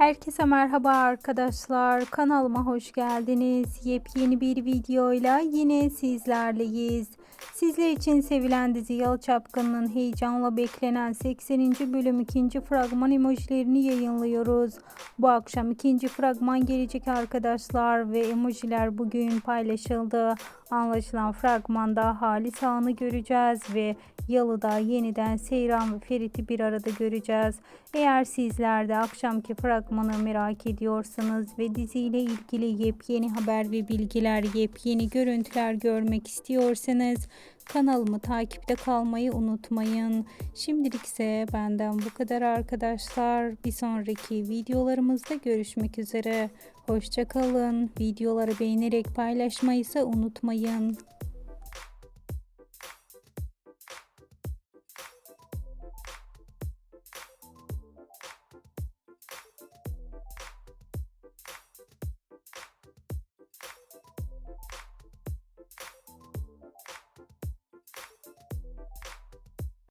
Herkese merhaba arkadaşlar. Kanalıma hoş geldiniz. Yepyeni bir videoyla yine sizlerleyiz. Sizler için sevilen dizi Yalı heyecanla beklenen 80. bölüm 2. fragman emojilerini yayınlıyoruz. Bu akşam ikinci fragman gelecek arkadaşlar ve emojiler bugün paylaşıldı. Anlaşılan fragmanda Halis Ağa'nı göreceğiz ve Yalı'da yeniden Seyran ve Ferit'i bir arada göreceğiz. Eğer sizler de akşamki fragmanı merak ediyorsanız ve diziyle ilgili yepyeni haber ve bilgiler, yepyeni görüntüler görmek istiyorsanız kanalımı takipte kalmayı unutmayın. Şimdilik ise benden bu kadar arkadaşlar. Bir sonraki videolarımızda görüşmek üzere. Hoşçakalın. Videoları beğenerek paylaşmayı ise unutmayın.